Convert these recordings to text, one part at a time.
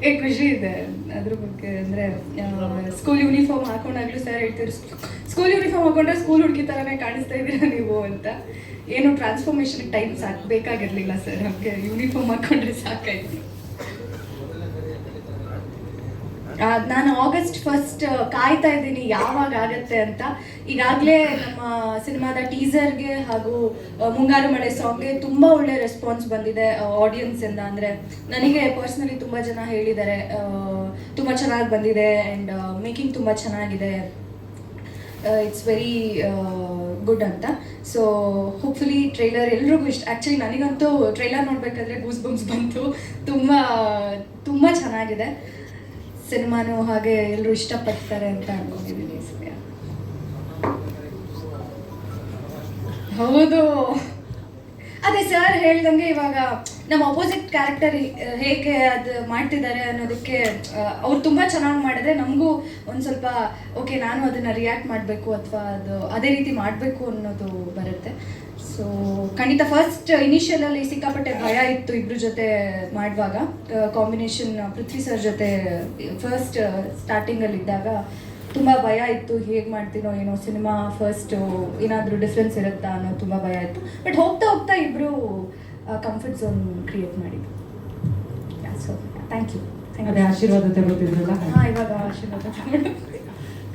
ಏ, ಖುಷಿ ಇದೆ. ಅದ್ರ ಬಗ್ಗೆ ಅಂದ್ರೆ ಸ್ಕೂಲ್ ಯೂನಿಫಾರ್ಮ್ ಹಾಕೊಂಡಾಗ್ಲೂ ಸರ್ ಹೇಳ್ತಾರೆ ಸ್ಕೂಲ್ ಯೂನಿಫಾರ್ಮ್ ಹಾಕೊಂಡ್ರೆ ಸ್ಕೂಲ್ ಹುಡುಗಿ ಥರನೇ ಕಾಣಿಸ್ತಾ ಇದ್ದೀರಾ ನೀವು ಅಂತ? ಏನು ಟ್ರಾನ್ಸ್ಫಾರ್ಮೇಷನ್ ಟೈಮ್ ಸಾಕು ಬೇಕಾಗಿರ್ಲಿಲ್ಲ ಸರ್ ನಮಗೆ ಯೂನಿಫಾರ್ಮ್ ಹಾಕೊಂಡ್ರೆ ಸಾಕಾಯ್ತು. ನಾನು ಆಗಸ್ಟ್ ಫಸ್ಟ್ ಕಾಯ್ತಾ ಇದ್ದೀನಿ ಯಾವಾಗ ಆಗತ್ತೆ ಅಂತ. ಈಗಾಗಲೇ ನಮ್ಮ ಸಿನಿಮಾದ ಟೀಸರ್ಗೆ ಹಾಗೂ ಮುಂಗಾರು ಮಳೆ ಸಾಂಗ್ಗೆ ತುಂಬ ಒಳ್ಳೆ ರೆಸ್ಪಾನ್ಸ್ ಬಂದಿದೆ ಆಡಿಯನ್ಸ್ ಇಂದ. ಅಂದರೆ ನನಗೆ ಪರ್ಸ್ನಲಿ ತುಂಬ ಜನ ಹೇಳಿದ್ದಾರೆ ತುಂಬ ಚೆನ್ನಾಗಿ ಬಂದಿದೆ ಆ್ಯಂಡ್ ಮೇಕಿಂಗ್ ತುಂಬ ಚೆನ್ನಾಗಿದೆ. ಇಟ್ಸ್ ವೆರಿ ಗುಡ್ ಅಂತ. ಸೊ ಹೋಪ್ಫುಲಿ ಟ್ರೈಲರ್ ಎಲ್ರಿಗೂ ಇಷ್ಟ. ಆ್ಯಕ್ಚುಲಿ ನನಗಂತೂ ಟ್ರೈಲರ್ ನೋಡಬೇಕಾದ್ರೆ ಗೂಸ್ ಬಂತು. ತುಂಬ ತುಂಬ ಚೆನ್ನಾಗಿದೆ. ಸಿನಿಮಾನು ಹಾಗೆ ಎಲ್ಲರೂ ಇಷ್ಟಪಡ್ತಾರೆ ಅಂತ ಅನ್ಕೊಂಡಿದ್ದೀನಿ. ಹೌದು ಅದೇ ಸರ್ ಹೇಳ್ದಂಗೆ ಇವಾಗ ನಮ್ಮ ಅಪೋಸಿಟ್ ಕ್ಯಾರೆಕ್ಟರ್ ಹೇಗೆ ಅದು ಮಾಡ್ತಿದ್ದಾರೆ ಅನ್ನೋದಕ್ಕೆ ಅವ್ರು ತುಂಬ ಚೆನ್ನಾಗಿ ಮಾಡಿದ್ರೆ ನಮಗೂ ಒಂದು ಸ್ವಲ್ಪ ಓಕೆ ನಾನು ಅದನ್ನು ರಿಯಾಕ್ಟ್ ಮಾಡಬೇಕು ಅಥವಾ ಅದು ಅದೇ ರೀತಿ ಮಾಡಬೇಕು ಅನ್ನೋದು ಬರುತ್ತೆ ಸೊ ಖಂಡಿತ ಫಸ್ಟ್ ಇನಿಷಿಯಲಲ್ಲಿ ಸಿಕ್ಕಾಪಟ್ಟೆ ಭಯ ಇತ್ತು ಇಬ್ರು ಜೊತೆ ಮಾಡುವಾಗ. ಕಾಂಬಿನೇಷನ್ ಪೃಥ್ವಿ ಸರ್ ಜೊತೆ ಫಸ್ಟ್ ಸ್ಟಾರ್ಟಿಂಗಲ್ಲಿ ಇದ್ದಾಗ ತುಂಬ ಭಯ ಇತ್ತು. ಹೇಗೆ ಮಾಡ್ತೀನೋ ಏನೋ ಸಿನಿಮಾ ಫಸ್ಟ್ ಏನಾದರೂ ಡಿಫ್ರೆನ್ಸ್ ಇರುತ್ತಾ ಅನ್ನೋ ತುಂಬ ಭಯ ಇತ್ತು. ಬಟ್ ಹೋಗ್ತಾ ಹೋಗ್ತಾ ಇಬ್ರು ಕಂಫರ್ಟ್ ಝೋನ್ ಕ್ರಿಯೇಟ್ ಮಾಡಿದ್ರು. ಸೊ ಥ್ಯಾಂಕ್ ಯು ಅದೇ ಆಶೀರ್ವಾದ ತಗೊಳ್ತಿದ್ರಲ್ಲ? ಹಾಂ ಇವಾಗ ಆಶೀರ್ವಾದ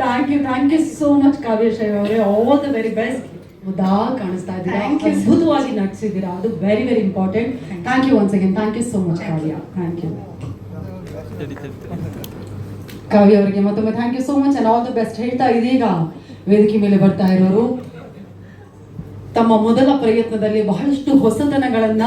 thank you thank you so much Kavya Shaiv ಅವರೇ. ಆಲ್ ದ ವೆರಿ ಬೆಸ್ಟ್ ಮುದಾ ಕಾಣಿಸ್ತಾ ಇದ್ದೀರಾ? ಅದ್ಭುತವಾಗಿ ನಟಿಸಿದ್ದೀರಾ? ಅದು very very important thank you once again thank you so much Kavya thank you Kavya ಅವರಿಗೆ ಮತ್ತೊಮ್ಮೆ thank you so much and all the best ಹೇಳ್ತಾ ಇದೀಗ ವೇದಿಕೆ ಮೇಲೆ ಬರ್ತಾ ಇರೋರು. ತಮ್ಮ ಮೊದಲ ಪ್ರಯತ್ನದಲ್ಲಿ ಬಹಳಷ್ಟು ಹೊಸತನಗಳನ್ನ